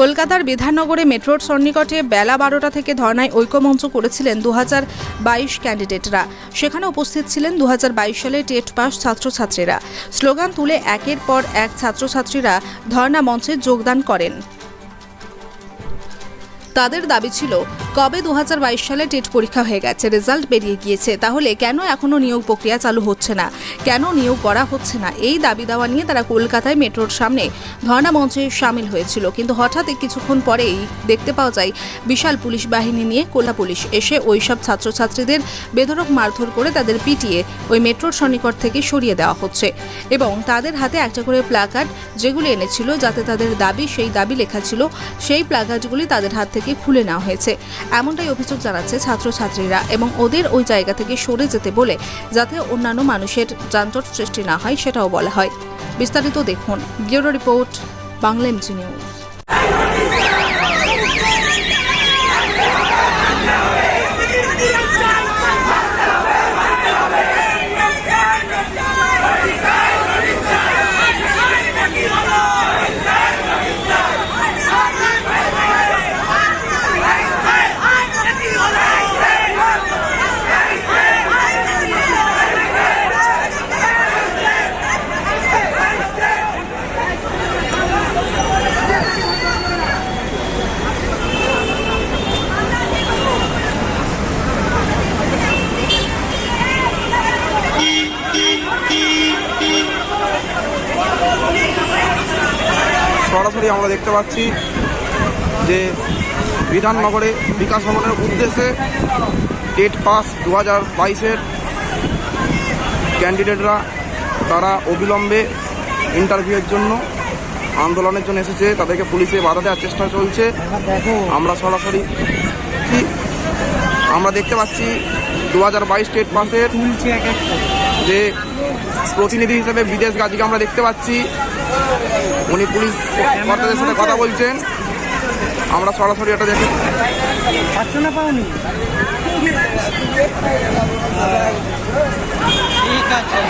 কলকাতার বিধাননগরে মেট্রোর সন্নিকটে বেলা বারোটা থেকে ধর্নায় ঐক্যমঞ্চ করেছিলেন দু বাইশ ক্যান্ডিডেটরা। সেখানে উপস্থিত ছিলেন দু হাজার বাইশ সালে টেট পাস ছাত্রছাত্রীরা। স্লোগান তুলে একের পর এক ছাত্রছাত্রীরা ধর্না মঞ্চে যোগদান করেন। তাদের দাবি ছিল, কবে দু হাজার বাইশ সালে টেট পরীক্ষা হয়ে গেছে, রেজাল্ট বেরিয়ে গিয়েছে, তাহলে কেন এখনও নিয়োগ প্রক্রিয়া চালু হচ্ছে না? কেন নিয়োগ করা হচ্ছে না? এই দাবি দাওয়া নিয়ে তারা কলকাতায় মেট্রোর সামনে ধর্ণা মঞ্চে সামিল হয়েছিল। কিন্তু হঠাৎ কিছুক্ষণ পরেই দেখতে পাওয়া যায়, বিশাল পুলিশ বাহিনী নিয়ে কোলা পুলিশ এসে ওই সব ছাত্রছাত্রীদের বেধরক মারধর করে তাদের পিটিয়ে ওই মেট্রোর সন্নিকট থেকে সরিয়ে দেওয়া হচ্ছে এবং তাদের হাতে একটা করে প্লাকার্ড যেগুলি এনেছিল, যাতে তাদের দাবি, সেই দাবি লেখা ছিল, সেই প্লাকার্ডগুলি তাদের হাত থেকে খুলে নেওয়া হয়েছে। এমনটাই অভিযোগ জানাচ্ছে ছাত্রছাত্রীরা এবং ওদের ওই জায়গা থেকে সরে যেতে বলে যাতে অন্যান্য মানুষের যানজট সৃষ্টি না হয় সেটাও বলা হয়। বিস্তারিত দেখুন, bureau report, Bangla MG news. সরাসরি আমরা দেখতে পাচ্ছি যে বিধাননগরে বিকাশ ভবনের উদ্দেশ্যে টেট পাস দু হাজার বাইশের ক্যান্ডিডেটরা তারা অবিলম্বে ইন্টারভিউয়ের জন্য, আন্দোলনের জন্য এসেছে। তাদেরকে পুলিশে বাধা দেওয়ার চেষ্টা চলছে। আমরা সরাসরি আমরা দেখতে পাচ্ছি দু হাজার বাইশ স্টেট পাসের যে প্রতিনিধি হিসেবে বিদেশ গাজীকে আমরা দেখতে পাচ্ছি। উনি পুলিশ কর্তাদের সাথে কথা বলছেন। আমরা সরাসরি এটা দেখি ঠিক আছে।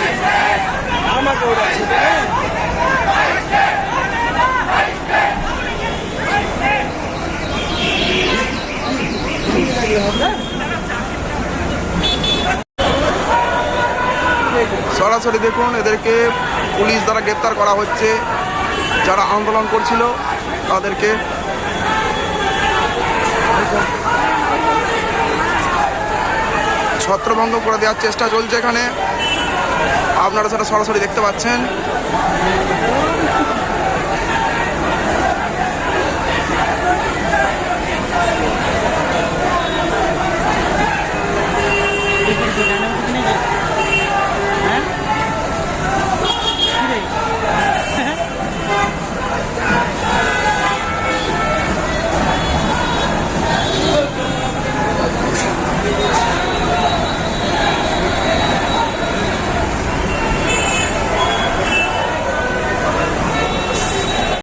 সরাসরি দেখুন, এদেরকে পুলিশ দ্বারা গ্রেপ্তার করা হচ্ছে। যারা আন্দোলন করছিল, তাদেরকে ছত্রভঙ্গ করে দেওয়ার চেষ্টা চলছে এখানে। আপনারা সেটা সরাসরি দেখতে পাচ্ছেন।